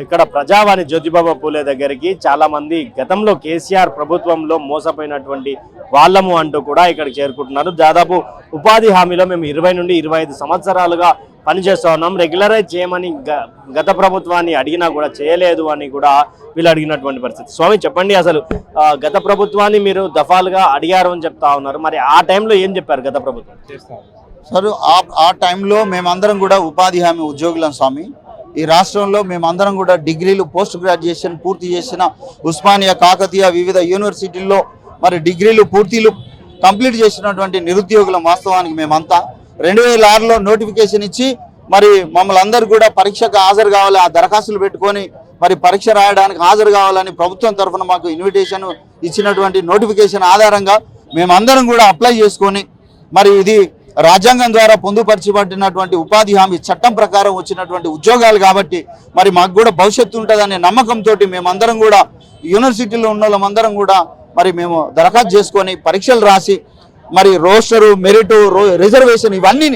ఇక్కడ ప్రజావాణి జ్యోతిబాబు పూలే దగ్గరికి చాలా మంది గతంలో కేసీఆర్ ప్రభుత్వంలో మోసపోయినటువంటి వాళ్ళము అంటూ కూడా ఇక్కడికి చేరుకుంటున్నారు. దాదాపు ఉపాధి హామీలో మేము ఇరవై నుండి ఇరవై ఐదు సంవత్సరాలుగా పనిచేస్తూ ఉన్నాం. రెగ్యులరైజ్ చేయమని గ- గత ప్రభుత్వాన్ని అడిగినా కూడా చేయలేదు అని కూడా వీళ్ళు అడిగినటువంటి పరిస్థితి. స్వామి చెప్పండి అసలు గత ప్రభుత్వాన్ని మీరు దఫాలుగా అడిగారు అని చెప్తా ఉన్నారు. మరి ఆ టైంలో ఏం చెప్పారు గత ప్రభుత్వం? సార్ ఆ టైంలో మేమందరం కూడా ఉపాధి హామీ ఉద్యోగులం స్వామి. ఈ రాష్ట్రంలో మేమందరం కూడా డిగ్రీలు పోస్ట్ గ్రాడ్యుయేషన్ పూర్తి చేసిన ఉస్మానియా కాకతీయ వివిధ యూనివర్సిటీల్లో మరి డిగ్రీలు పూర్తిలు కంప్లీట్ చేసినటువంటి నిరుద్యోగులం వాస్తవానికి మేమంతా. రెండు వేల ఆరులో నోటిఫికేషన్ ఇచ్చి మరి మమ్మల్ని అందరూ కూడా పరీక్షకు హాజరు కావాలి ఆ దరఖాస్తులు పెట్టుకొని మరి పరీక్ష రాయడానికి హాజరు కావాలని ప్రభుత్వం తరఫున మాకు ఇన్విటేషన్ ఇచ్చినటువంటి నోటిఫికేషన్ ఆధారంగా మేమందరం కూడా అప్లై చేసుకొని మరి ఇది రాజ్యాంగం ద్వారా పొందుపరచబడినటువంటి ఉపాధి హామీ చట్టం ప్రకారం వచ్చినటువంటి ఉద్యోగాలు కాబట్టి మరి మాకు కూడా భవిష్యత్తు ఉంటుందనే నమ్మకంతో మేమందరం కూడా యూనివర్సిటీలో ఉన్న వాళ్ళమందరం కూడా మరి మేము దరఖాస్తు చేసుకొని పరీక్షలు రాసి మరి రోస్టరు మెరిట్ రిజర్వేషన్ ఇవన్నీ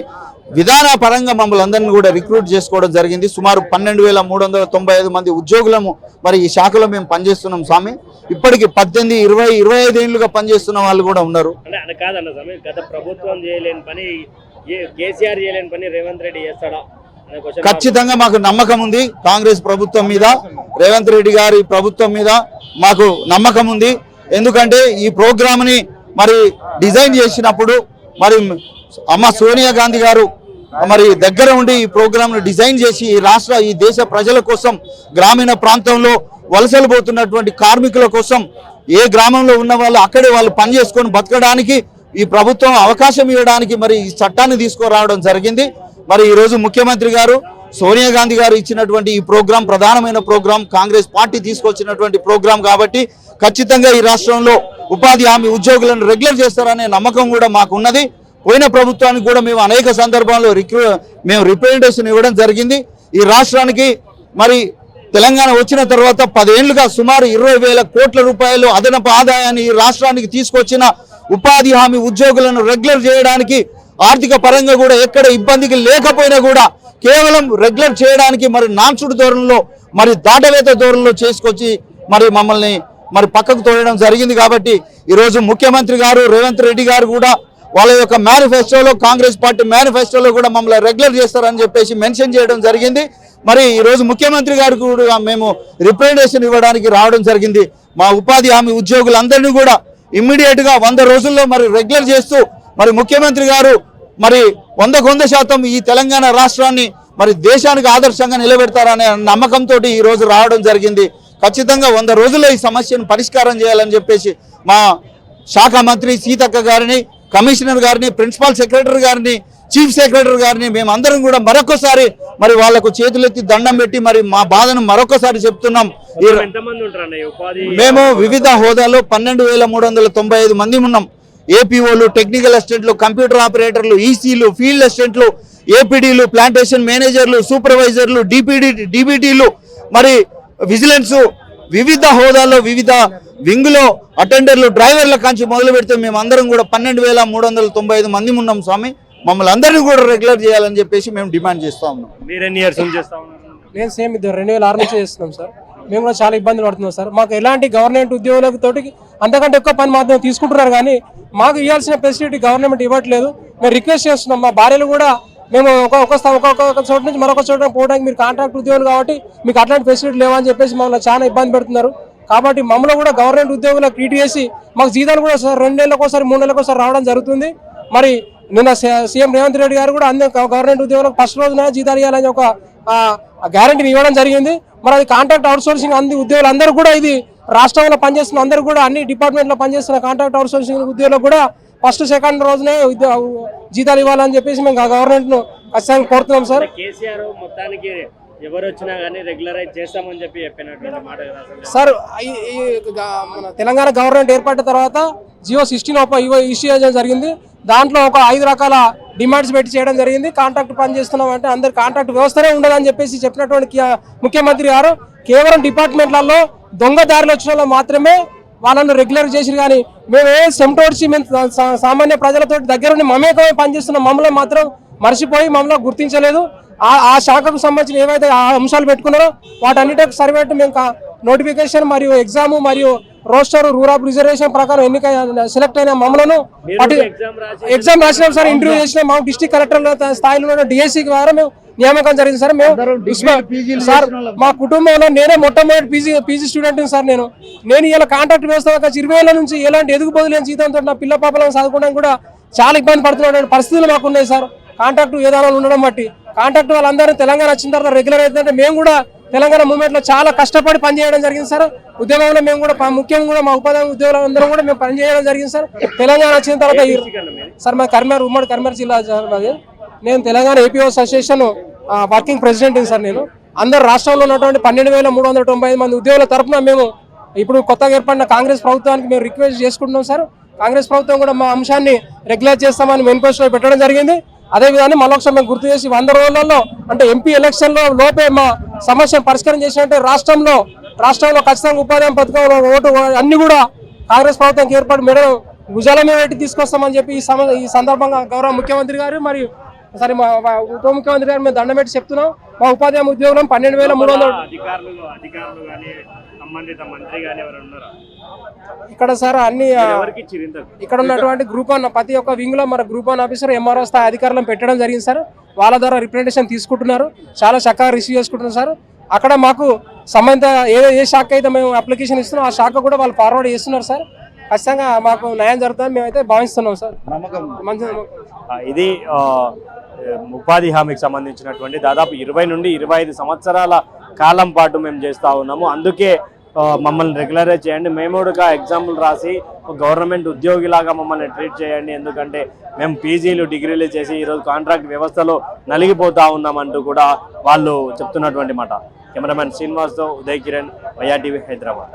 విధాన పరంగా మమ్మల్ని అందరిని కూడా రిక్రూట్ చేసుకోవడం జరిగింది. సుమారు పన్నెండు వేల మూడు వందల తొంభై ఐదు మంది ఉద్యోగులము మరి ఈ శాఖలో మేము పనిచేస్తున్నాం స్వామి. ఇప్పటికి పద్దెనిమిది ఇరవై ఇరవై ఐదు ఏళ్ళుగా పనిచేస్తున్న వాళ్ళు కూడా ఉన్నారు. కాదన్న సమయం గత ప్రభుత్వం చేయలేని పని కేసీఆర్ చేయలేని పని రేవంత్ రెడ్డి చేస్తాడా ఖచ్చితంగా మాకు నమ్మకం ఉంది కాంగ్రెస్ ప్రభుత్వం మీద రేవంత్ రెడ్డి గారి ప్రభుత్వం మీద మాకు నమ్మకం ఉంది. ఎందుకంటే ఈ ప్రోగ్రామ్ని మరి డిజైన్ చేసినప్పుడు మరి అమ్మ సోనియా గాంధీ గారు మరి దగ్గర ఉండి ఈ ప్రోగ్రాంను డిజైన్ చేసి ఈ రాష్ట్ర ఈ దేశ ప్రజల కోసం గ్రామీణ ప్రాంతంలో వలసలు పోతున్నటువంటి కార్మికుల కోసం ఏ గ్రామంలో ఉన్న వాళ్ళు అక్కడే వాళ్ళు పని చేసుకొని బతకడానికి ఈ ప్రభుత్వం అవకాశం ఇవ్వడానికి మరి ఈ చట్టాన్ని తీసుకురావడం జరిగింది. మరి ఈ రోజు ముఖ్యమంత్రి గారు సోనియా గాంధీ గారు ఇచ్చినటువంటి ఈ ప్రోగ్రాం ప్రధానమైన ప్రోగ్రాం కాంగ్రెస్ పార్టీ తీసుకొచ్చినటువంటి ప్రోగ్రాం కాబట్టి ఖచ్చితంగా ఈ రాష్ట్రంలో ఉపాధి హామీ ఉద్యోగులను రెగ్యులర్ చేస్తారనే నమ్మకం కూడా మాకున్నది. పోయిన ప్రభుత్వానికి కూడా మేము అనేక సందర్భాల్లో రిక్రూ మేము రిప్రజెంటేషన్ ఇవ్వడం జరిగింది. ఈ రాష్ట్రానికి మరి తెలంగాణ వచ్చిన తర్వాత పదేళ్ళుగా సుమారు ఇరవై వేల కోట్ల రూపాయలు అదనపు ఆదాయాన్ని ఈ రాష్ట్రానికి తీసుకొచ్చిన ఉపాధి హామీ ఉద్యోగులను రెగ్యులర్ చేయడానికి ఆర్థిక పరంగా కూడా ఎక్కడ ఇబ్బందికి లేకపోయినా కూడా కేవలం రెగ్యులర్ చేయడానికి మరి నాన్సుడు ధోరణిలో మరి దాటవేత ధోరణిలో చేసుకొచ్చి మరి మమ్మల్ని మరి పక్కకు తోడడం జరిగింది కాబట్టి ఈరోజు ముఖ్యమంత్రి గారు రేవంత్ రెడ్డి గారు కూడా వాళ్ళ యొక్క మేనిఫెస్టోలో కాంగ్రెస్ పార్టీ మేనిఫెస్టోలో కూడా మమ్మల్ని రెగ్యులర్ చేస్తారని చెప్పేసి మెన్షన్ చేయడం జరిగింది. మరి ఈరోజు ముఖ్యమంత్రి గారికి కూడా మేము రిప్రజెంటేషన్ ఇవ్వడానికి రావడం జరిగింది. మా ఉపాధి హామీ ఉద్యోగులందరినీ కూడా ఇమ్మీడియట్గా వంద రోజుల్లో మరి రెగ్యులర్ చేస్తూ మరి ముఖ్యమంత్రి గారు మరి వందకు వంద శాతం ఈ తెలంగాణ రాష్ట్రాన్ని మరి దేశానికి ఆదర్శంగా నిలబెడతారనే నమ్మకంతో ఈ రోజు రావడం జరిగింది. ఖచ్చితంగా వంద రోజుల్లో ఈ సమస్యను పరిష్కారం చేయాలని చెప్పేసి మా శాఖ మంత్రి సీతక్క గారిని కమిషనర్ గారిని ప్రిన్సిపల్ సెక్రటరీ గారిని చీఫ్ సెక్రటరీ గారిని మేమందరం కూడా మరొకసారి మరి వాళ్ళకు చేతులెత్తి దండం పెట్టి మరి మా బాధను మరొకసారి చెప్తున్నాం. మేము వివిధ హోదాలో పన్నెండు వేల మూడు వందల తొంభై ఐదు మంది ఉన్నాం. ఏపీఓలు టెక్నికల్ అసిస్టెంట్లు కంప్యూటర్ ఆపరేటర్లు ఈసీలు ఫీల్డ్ అసిస్టెంట్లు ఏపీడీలు ప్లాంటేషన్ మేనేజర్లు సూపర్వైజర్లు డిపిడి డిబిటీలు మరి విజిలెన్స్ వివిధ హోదాల్లో వివిధ వింగులో అటెండర్లు డ్రైవర్ల కాంచి మొదలు పెడితే మేము అందరం కూడా పన్నెండు వేల మూడు వందల తొంభై ఐదు మంది ఉన్నాం స్వామి. మమ్మల్ని అందరినీ కూడా రెగ్యులర్ చేయాలని చెప్పేసి మేము డిమాండ్ చేస్తా ఉన్నాం. మీరు ఎన్ని ఇయర్స్ నుంచి చేస్తా ఉన్నారు? నేను సేమ్ ఇద్దరు రెండు వేల ఆరు నుంచి చేస్తున్నాం సార్. మేము కూడా చాలా ఇబ్బందులు పడుతున్నాం సార్. మాకు ఎలాంటి గవర్నమెంట్ ఉద్యోగులకు తోటి అంతకంటే ఎక్కువ పని మాత్రం తీసుకుంటున్నారు కానీ మాకు ఇవ్వాల్సిన ఫెసిలిటీ గవర్నమెంట్ ఇవ్వట్లేదు. మేము రిక్వెస్ట్ చేస్తున్నాం. మా భార్యలు కూడా మేము ఒక ఒక స్థా- ఒక ఒక చోట నుంచి మరొక చోట పోవడానికి మీరు కాంట్రాక్ట్ ఉద్యోగులు కాబట్టి మీకు అట్లాంటి ఫెసిలిటీ లేవని చెప్పేసి మమ్మల్ని చాలా ఇబ్బంది పెడుతున్నారు. కాబట్టి మమ్మల్ని కూడా గవర్నమెంట్ ఉద్యోగులకు ట్రీట్ చేసి మాకు జీతాలు కూడా సార్ రెండు మూడు నెలలకోసారి రావడం జరుగుతుంది. మరి నిన్న సీఎం రేవంత్ రెడ్డి గారు కూడా అందరూ గవర్నమెంట్ ఉద్యోగులకు ఫస్ట్ రోజున జీతాలు ఇవ్వాలని ఒక గ్యారంటీని ఇవ్వడం జరిగింది. మరి అది కాంట్రాక్ట్ అవుట్సోర్సింగ్ అంది ఉద్యోగులు అందరూ కూడా ఇది రాష్ట్రంలో పనిచేస్తున్న అందరూ కూడా అన్ని డిపార్ట్మెంట్లో పనిచేస్తున్న కాంట్రాక్ట్ అవుట్సోర్సింగ్ ఉద్యోగులకు కూడా ఫస్ట్ సెకండ్ రోజునే ఉద్యో- జీతాలు ఇవ్వాలని చెప్పేసి మేము గవర్నమెంట్ను ఖచ్చితంగా కోరుతున్నాం సార్. కేసీఆర్ మొత్తానికి ఎవరు వచ్చినా కానీ రెగ్యులరైజ్ చేస్తామని చెప్పి చెప్పినటువంటి మాట సార్ ఈ- మన తెలంగాణ గవర్నమెంట్ ఏర్పడిన తర్వాత జియో సిక్స్టీన్ ఒక ఇష్యూ చేయడం జరిగింది. దాంట్లో ఒక ఐదు రకాల డిమాండ్స్ పెట్టి చేయడం జరిగింది. కాంట్రాక్ట్ పని చేస్తున్నాం అంటే అందరు కాంట్రాక్ట్ వ్యవస్థనే ఉండదని చెప్పేసి చెప్పినటువంటి ముఖ్యమంత్రి గారు కేవలం డిపార్ట్మెంట్లలో దొంగ దారిలో వచ్చిన వాళ్ళు మాత్రమే వాళ్ళను రెగ్యులర్ చేసిరు కానీ మేము ఏ సెంటోడ్చి మేము సామాన్య ప్రజలతో దగ్గరుండి మమేకమే పనిచేస్తున్న మమ్మల్ని మాత్రం మర్చిపోయి మమ్మల్ని గుర్తించలేదు. ఆ ఆ శాఖకు సంబంధించిన ఏవైతే ఆ అంశాలు పెట్టుకున్నారో వాటన్నిటికి సరిపెట్టి మేము నోటిఫికేషన్ మరియు ఎగ్జామ్ మరియు రోస్టర్ రూరల్ రిజర్వేషన్ ప్రకారం ఎన్నిక సెలెక్ట్ అయిన మమ్మలను ఎగ్జామ్ రాసినాం సార్ ఇంటర్వ్యూ చేసినాం. మా డిస్ట్రిక్ట్ కలెక్టర్ స్థాయిలో డిఎస్సి ద్వారా మేము నియామకం జరిగింది సార్. మేము సార్ మా కుటుంబంలో నేనే మొట్టమొదటి పీజీ పీజీ స్టూడెంట్ సార్ నేను. నేను ఇలా కాంట్రాక్ట్ వ్యవస్థ ఒక ఇరవై ఏళ్ళ నుంచి ఎలాంటి ఎదుగు బదులేని జీతంతో నా పిల్ల పాపలను చదువుకోవడానికి కూడా చాలా ఇబ్బంది పడుతున్న పరిస్థితులు మాకు ఉన్నాయి సార్. కాంట్రాక్ట్ విధానాలు ఉండడం బట్టి. కాంట్రాక్ట్ వాళ్ళందరూ తెలంగాణ వచ్చిన తర్వాత రెగ్యులర్ అవుతుందంటే మేము కూడా తెలంగాణ మూవ్మెంట్లో చాలా కష్టపడి పనిచేయడం జరిగింది సార్. ఉద్యమంలో మేము కూడా ముఖ్యంగా కూడా మా ఉపాధి ఉద్యోగులు అందరం కూడా మేము పనిచేయడం జరిగింది సార్. తెలంగాణ వచ్చిన తర్వాత సార్ మా కరీంనగర్ ఉమ్మడి కరీంనగర్ జిల్లా సార్ మాది. నేను Telangana APO association working president sir నేను. అందరు రాష్ట్రంలో ఉన్నటువంటి పన్నెండు వేల మూడు వందల తొంభై ఐదు మంది ఉద్యోగుల తరపున మేము ఇప్పుడు కొత్తగా ఏర్పడిన కాంగ్రెస్ ప్రభుత్వానికి మేము రిక్వెస్ట్ చేసుకుంటున్నాం సార్. కాంగ్రెస్ ప్రభుత్వం కూడా మా అంశాన్ని రెగ్యులేట్ చేస్తామని మేనిఫెస్టోలో పెట్టడం జరిగింది. అదే విధాన్ని మళ్ళొకసారి మేము గుర్తు చేసి వంద రోజులలో అంటే ఎంపీ ఎలక్షన్లో లోపే మా సమస్యను పరిష్కారం చేసినట్టే రాష్ట్రంలో రాష్ట్రంలో ఖచ్చితంగా ఉపాధి పథకం ఓటు అన్ని కూడా కాంగ్రెస్ ప్రభుత్వానికి ఏర్పాటు మేడం భుజాల మీద పెట్టి తీసుకొస్తామని చెప్పి ఈ సమ ఈ సందర్భంగా గౌరవ ముఖ్యమంత్రి గారు మరియు సరే మా ఉప ముఖ్యమంత్రి గారు మేము దండం పెట్టి చెప్తున్నాం. మా ఉపాధ్యాయ ఉద్యోగం పన్నెండు వేల మూడు వందలు సంబంధిత మంత్రి కానీ ఎవరు ఉన్నారా? ఇక్కడ సార్ అన్ని ఎవరికి ఇచ్చిర్రు ఇంతకు? ఇక్కడ ఉన్నటువంటి గ్రూప్ వన్ ప్రతి ఒక్క వింగ్లో మన గ్రూప్ వన్ ఆఫీసర్ ఎంఆర్ఓ స్థాయి అధికారులను పెట్టడం జరిగింది సార్. వాళ్ళ ద్వారా రిప్రజెంటేషన్ తీసుకుంటున్నారు. చాలా చక్కగా రిసీవ్ చేసుకుంటున్నారు సార్. అక్కడ మాకు సంబంధిత ఏ ఏ శాఖ అయితే మేము అప్లికేషన్ ఇస్తున్నాం ఆ శాఖ కూడా వాళ్ళు ఫార్వర్డ్ చేస్తున్నారు సార్. ఖచ్చితంగా మాకు న్యాయం జరుగుతుందని మేమైతే భావిస్తున్నాం సార్. నమ్మకం. మంచి ఆ, ఇది ఆ, ఉపాధి హామీకి సంబంధించినటువంటి దాదాపు ఇరవై నుండి ఇరవై ఐదు సంవత్సరాల కాలం పాటు మేము చేస్తూ ఉన్నాము. అందుకే మమ్మల్ని రెగ్యులరైజ్ చేయండి. మేము కూడా ఎగ్జాంపుల్ రాసి ఒక గవర్నమెంట్ ఉద్యోగిలాగా మమ్మల్ని ట్రీట్ చేయండి. ఎందుకంటే మేము పీజీలు డిగ్రీలు చేసి ఈరోజు కాంట్రాక్ట్ వ్యవస్థలో నలిగిపోతా ఉన్నామంటూ కూడా వాళ్ళు చెప్తున్నటువంటి మాట. కెమెరామెన్ శ్రీనివాస్తో ఉదయ్ కిరణ్ వైఆర్టీవీ హైదరాబాద్.